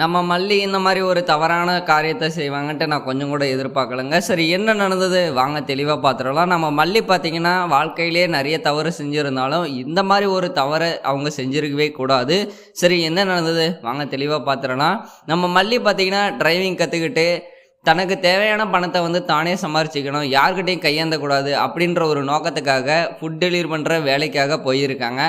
நம்ம மல்லி இந்த மாதிரி ஒரு தவறான காரியத்தை செய்வாங்கன்ட்டு நான் கொஞ்சம் கூட எதிர்பார்க்கலங்க. சரி என்ன நடந்தது? வாங்க தெளிவாக பார்த்துடலாம் நம்ம மல்லி பார்த்தீங்கன்னா வாழ்க்கையிலே நிறைய தவறு செஞ்சுருந்தாலும் இந்த மாதிரி ஒரு தவறை அவங்க செஞ்சிருக்கவே கூடாது. சரி என்ன நடந்தது? வாங்க தெளிவாக பார்த்துடலாம் நம்ம மல்லி பார்த்தீங்கன்னா டிரைவிங் கற்றுக்கிட்டு தனக்கு தேவையான பணத்தை வந்து தானே சம்பாரிச்சிக்கணும் யார்கிட்டையும் கையேந்தக்கூடாது அப்படின்ற ஒரு நோக்கத்துக்காக ஃபுட் டெலிவரி பண்ணுற வேலைக்காக போயிருக்காங்க.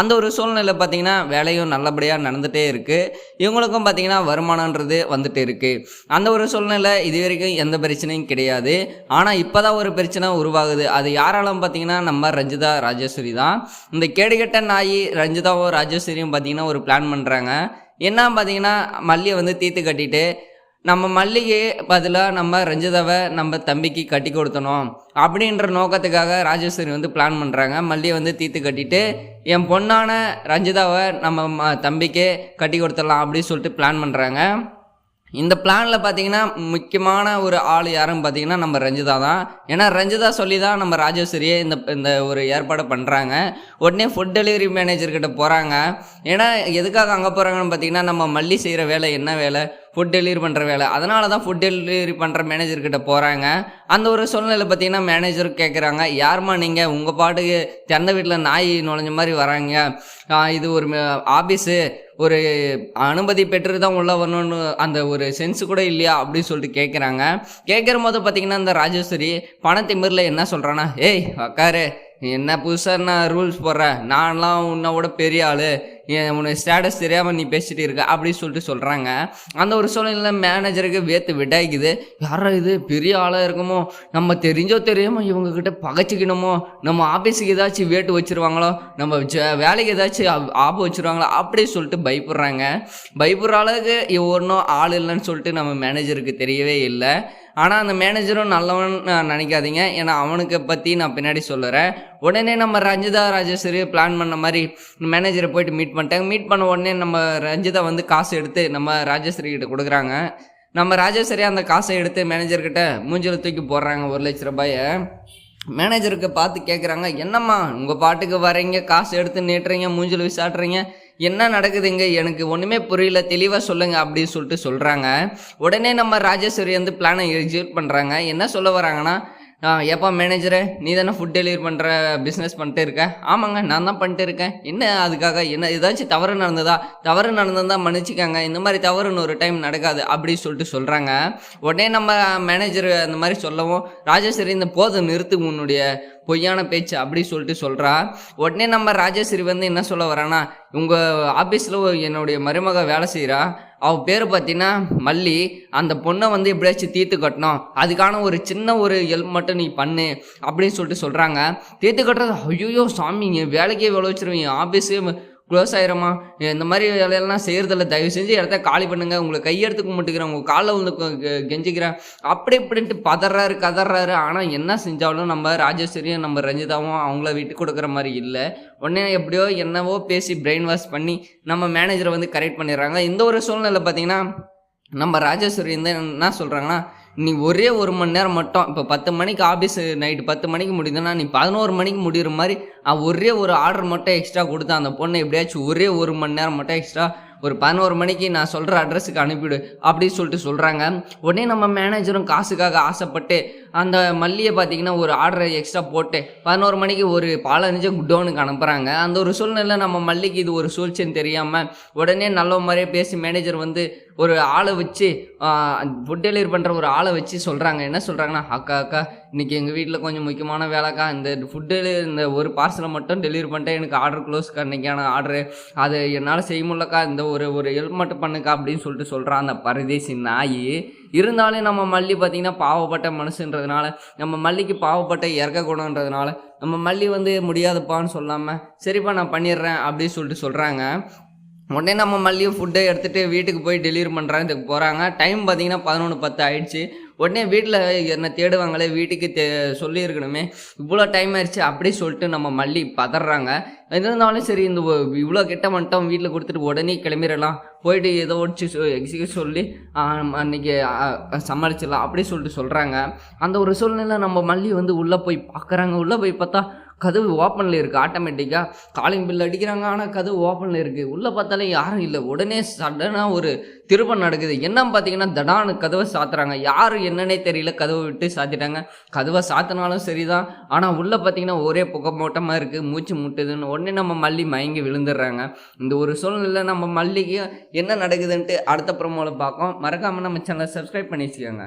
அந்த ஒரு சூழ்நிலை பார்த்தீங்கன்னா வேலையும் நல்லபடியாக நடந்துகிட்டே இருக்குது இவங்களுக்கும் பார்த்திங்கன்னா வருமானன்றது வந்துட்டு இருக்குது அந்த ஒரு சூழ்நிலை இது வரைக்கும் எந்த பிரச்சனையும் கிடையாது. ஆனால் இப்போ தான் ஒரு பிரச்சனை உருவாகுது. அது யாராலும் பார்த்தீங்கன்னா நம்ம ரஞ்சிதா ராஜேஸ்வரி தான். இந்த கேடுகட்ட நாய் ரஞ்சிதாவும் ராஜேஸ்வரியும் பார்த்தீங்கன்னா ஒரு பிளான் பண்ணுறாங்க என்ன பார்த்தீங்கன்னா மல்லியை வந்து தீர்த்து கட்டிட்டு நம்ம மல்லிகை பதிலாக நம்ம ரஞ்சிதாவை நம்ம தம்பிக்கு கட்டி கொடுத்தணும் அப்படின்ற நோக்கத்துக்காக ராஜேஸ்வரி வந்து பிளான் பண்ணுறாங்க மல்லியை வந்து தீர்த்து கட்டிட்டு என் பொண்ணான ரஞ்சிதாவை நம்ம ம- தம்பிக்கே கட்டி கொடுத்துடலாம் அப்படின்னு சொல்லிட்டு பிளான் பண்ணுறாங்க இந்த பிளானில் பார்த்தீங்கன்னா முக்கியமான ஒரு ஆள் யாருன்னு பார்த்தீங்கன்னா நம்ம ரஞ்சிதா தான். ஏன்னா ரஞ்சிதா சொல்லி தான் நம்ம ராஜேஸ்வரியே இந்த இந்த ஒரு ஏற்பாடு பண்ணுறாங்க உடனே ஃபுட் டெலிவரி மேனேஜர்கிட்ட போகிறாங்க ஏன்னா எதுக்காக அங்கே போகிறாங்கன்னு பார்த்தீங்கன்னா நம்ம மல்லி செய்கிற வேலை என்ன வேலை? ஃபுட் டெலிவரி பண்ணுற வேலை. அதனால தான் ஃபுட் டெலிவரி பண்ணுற மேனேஜர்கிட்ட போகிறாங்க அந்த ஒரு சூழ்நிலை பார்த்தீங்கன்னா மேனேஜர் கேட்குறாங்க யாரும்மா நீங்கள் உங்கள் பாட்டுக்கு திறந்த வீட்டில் நாய் நுழைஞ்ச மாதிரி வராங்க. இது ஒரு ஆஃபீஸு ஒரு அனுமதி பெற்று தான் உள்ளே வரணும்னு அந்த ஒரு சென்ஸ் கூட இல்லையா அப்படின்னு சொல்லிட்டு கேட்குறாங்க கேட்குற போது பார்த்தீங்கன்னா இந்த ராஜேஸ்வரி பணத்திமிரில் என்ன சொல்கிறான்னா ஏய் உக்காரு. என்ன புதுசாக நான் ரூல்ஸ் போடுறேன் நான்லாம் உன்னை விட பெரிய ஆள். உனக்கு ஸ்டேட்டஸ் தெரியாமல் நீ பேசிட்டு இருக்க. அப்படின்னு சொல்லிட்டு சொல்கிறாங்க அந்த ஒரு சூழ்நிலையில் மேனேஜருக்கு வேத்து விடாய்க்குது. யாரோ இது? பெரிய ஆளாக இருக்குமோ? நம்ம தெரிஞ்சோ தெரியாமல் இவங்கக்கிட்ட பகைச்சிக்கணுமோ? நம்ம ஆஃபீஸுக்கு ஏதாச்சும் வேட்டு வச்சிருவாங்களோ? நம்ம ஜ- வேலைக்கு ஏதாச்சும் ஆப்- ஆப்பு வச்சுருவாங்களா? அப்படியே சொல்லிட்டு பயப்படுறாங்க. பயப்படுற அளவுக்கு ஒன்றும் ஆள் இல்லைன்னு சொல்லிட்டு நம்ம மேனேஜருக்கு தெரியவே இல்லை. ஆனால் அந்த மேனேஜரும் நல்லவன் நான் நினைக்காதீங்க. ஏன்னா அவனுக்கு பற்றி நான் பின்னாடி சொல்லுறேன். உடனே நம்ம ரஞ்சிதா ராஜேஸ்வரி பிளான் பண்ண மாதிரி மேனேஜரை போயிட்டு மீட் பண்ணிட்டாங்க. மீட் பண்ண உடனே நம்ம ரஞ்சிதா வந்து காசு எடுத்து நம்ம ராஜேஸ்வரி கிட்ட கொடுக்குறாங்க. நம்ம ராஜேஸ்வரி அந்த காசை எடுத்து மேனேஜர்கிட்ட மூஞ்சில் தூக்கி போடுறாங்க. ஒரு லட்ச ரூபாயை. மேனேஜருக்கு பார்த்து கேட்குறாங்க என்னம்மா உங்கள் பாட்டுக்கு வரீங்க காசு எடுத்து நீட்டுறீங்க மூஞ்சில் விசாட்டுறீங்க என்ன நடக்குதுங்க? எனக்கு ஒன்றுமே புரியல தெளிவாக சொல்லுங்க அப்படின்னு சொல்லிட்டு சொல்கிறாங்க உடனே நம்ம ராஜேஸ்வரி வந்து பிளானை எக்ஸிக்யூட் பண்ணுறாங்க என்ன சொல்ல வராங்கன்னா "ஆ, ஏப்பா மேனேஜரு நீ தானே ஃபுட் டெலிவரி பண்ணுற பிஸ்னஸ் பண்ணிட்டு இருக்க? ஆமாங்க நான் தான் பண்ணிட்டு இருக்கேன். என்ன அதுக்காக? என்ன ஏதாச்சும் தவறு நடந்ததா? தவறு நடந்ததா மன்னிச்சிக்கோங்க. இந்த மாதிரி தவறுன்னு ஒரு டைம் நடக்காது அப்படின்னு சொல்லிட்டு சொல்கிறாங்க உடனே நம்ம மேனேஜர் அந்த மாதிரி சொல்லவும் ராஜேஸ்வரி இந்த போதும் நிறுத்து உன்னுடைய பொய்யான பேச்சு அப்படி சொல்லிட்டு சொல்கிறா உடனே நம்ம ராஜேஸ்வரி வந்து என்ன சொல்ல வரானா உங்கள் ஆஃபீஸில் என்னுடைய மருமக வேலை செய்கிறா அவள் பேர் பார்த்தீங்கன்னா மல்லி. அந்த பொண்ணை வந்து எப்படியாச்சும் தீர்த்து கட்டணும் அதுக்கான ஒரு சின்ன ஒரு ஹெல்ப் மட்டும் நீ பண்ணு அப்படின்னு சொல்லிட்டு சொல்கிறாங்க தீர்த்து கட்டுறது ஐயோ சாமி வேலைக்கே வேலை வச்சுருவீங்க. ஆஃபீஸே க்ளோஸ் ஆயிரமா? இந்த மாதிரி வேலையெல்லாம் செய்கிறதில்ல தயவு செஞ்சு இடத்த காலி பண்ணுங்க. உங்களை கையெடுத்து கும்பிட்டுக்கிறேன். உங்கள் காலில் வந்து கெஞ்சிக்கிறேன். அப்படி இப்படின்ட்டு பதறாரு கதறாரு. ஆனால் என்ன செஞ்சாலும் நம்ம ராஜேஸ்வரியும் நம்ம ரஞ்சிதாவும் அவங்கள விட்டு கொடுக்குற மாதிரி இல்லை. உடனே எப்படியோ என்னவோ பேசி பிரெயின் வாஷ் பண்ணி நம்ம மேனேஜரை வந்து கரெக்ட் பண்ணிடுறாங்க. இந்த ஒரு சூழ்நிலை பார்த்தீங்கன்னா நம்ம ராஜேஸ்வரி வந்து என்ன சொல்கிறாங்கன்னா நீ ஒரே ஒரு மணி நேரம் மட்டும் இப்போ பத்து மணிக்கு ஆஃபீஸ் நைட்டு பத்து மணிக்கு முடியுதுன்னா நீ பதினோரு மணிக்கு முடிகிற மாதிரி ஒரே ஒரு ஆர்டர் மட்டும் எக்ஸ்ட்ரா கொடுத்து அந்த பொண்ணை எப்படியாச்சும் ஒரே ஒரு மணி நேரம் மட்டும் எக்ஸ்ட்ரா ஒரு பதினோரு மணிக்கு நான் சொல்கிற அட்ரஸுக்கு அனுப்பிவிடு அப்படின்னு சொல்லிட்டு சொல்கிறாங்க உடனே நம்ம மேனேஜரும் காசுக்காக ஆசைப்பட்டு அந்த மல்லியை பார்த்தீங்கன்னா ஒரு ஆர்டரை எக்ஸ்ட்ரா போட்டு பதினோரு மணிக்கு ஒரு பாலஞ்சு குடோனுக்கு அனுப்புகிறாங்க அந்த ஒரு சூழ்நிலை நம்ம மல்லிக்கு இது ஒரு சூழ்ச்சின்னு தெரியாமல் உடனே நல்ல மாதிரியே பேசி மேனேஜர் வந்து ஒரு ஆளை வச்சு ஃபுட் டெலிவரி பண்ணுற ஒரு ஆளை வச்சு சொல்கிறாங்க என்ன சொல்கிறாங்கன்னா அக்கா அக்கா இன்றைக்கி எங்கள் வீட்டில் கொஞ்சம் முக்கியமான வேலைக்கா இந்த ஃபுட்டு இந்த ஒரு பார்சலை மட்டும் டெலிவரி பண்ணிட்டேன். எனக்கு ஆர்டர் க்ளோஸ் இன்றைக்கான ஆர்டரு அது என்னால் செய்ய முடியலக்கா இந்த ஒரு ஒரு ஹெல்ப் மட்டும் பண்ணுக்கா அப்படின்னு சொல்லிட்டு சொல்கிறான் அந்த பரதேசி நாய். இருந்தாலும் நம்ம மல்லி பார்த்திங்கன்னா பாவப்பட்ட மனுஷன்றதுனால நம்ம மல்லிக்கு பாவப்பட்ட இறக்க குணன்றதுனால நம்ம மல்லி வந்து முடியாதுப்பான்னு சொல்லாமல் சரிப்பா நான் பண்ணிடுறேன் அப்படின்னு சொல்லிட்டு சொல்கிறாங்க உடனே நம்ம மல்லியும் ஃபுட்டை எடுத்துகிட்டு வீட்டுக்கு போய் டெலிவரி பண்ணுறாங்க போகிறாங்க டைம் பார்த்தீங்கன்னா பதினொன்று பத்து ஆயிடுச்சு. உடனே வீட்டில் என்ன தேடுவாங்களே வீட்டுக்கு தே சொல்லியிருக்கணுமே. இவ்வளோ டைம் ஆயிடுச்சு அப்படி சொல்லிட்டு நம்ம மல்லி பதறாங்க. இருந்தாலும் சரி இந்த இவ்வளோ கிட்ட வந்துட்டோம் வீட்டில் கொடுத்துட்டு உடனே கிளம்பிடலாம். போயிட்டு ஏதோ ஒடிச்சு எக்ஸிக்யூட் சொல்லி அன்றைக்கி அன்னைக்கு சமாளிச்சிடலாம் அப்படி சொல்லிட்டு சொல்கிறாங்க அந்த ஒரு சூழ்நிலை நம்ம மல்லி வந்து உள்ளே போய் பார்க்குறாங்க உள்ளே போய் பார்த்தா கதவு ஓப்பனில் இருக்குது ஆட்டோமேட்டிக்காக காலிங் பில் அடிக்கிறாங்க ஆனால் கதவு ஓப்பனில் இருக்குது உள்ளே பார்த்தாலே யாரும் இல்லை. உடனே சடனாக ஒரு திருப்பம் நடக்குது. என்னன்னு பார்த்தீங்கன்னா தடானு கதவை சாத்துறாங்க. யார் என்னன்னே தெரியல கதவை விட்டு சாத்திட்டாங்க. கதவை சாத்தினாலும் சரிதான். ஆனால் உள்ளே பார்த்தீங்கன்னா ஒரே புகை மூட்டமாக இருக்குது மூச்சு முட்டுதுன்னு. உடனே நம்ம மல்லி மயங்கி விழுந்துடுறாங்க. இந்த ஒரு சூழ்நிலை நம்ம மல்லிக்கு என்ன நடக்குதுன்ட்டு அடுத்த ப்ரோமோவில் பார்க்கோம் மறக்காமல் நம்ம சேனலை சப்ஸ்கிரைப் பண்ணி வச்சுக்கோங்க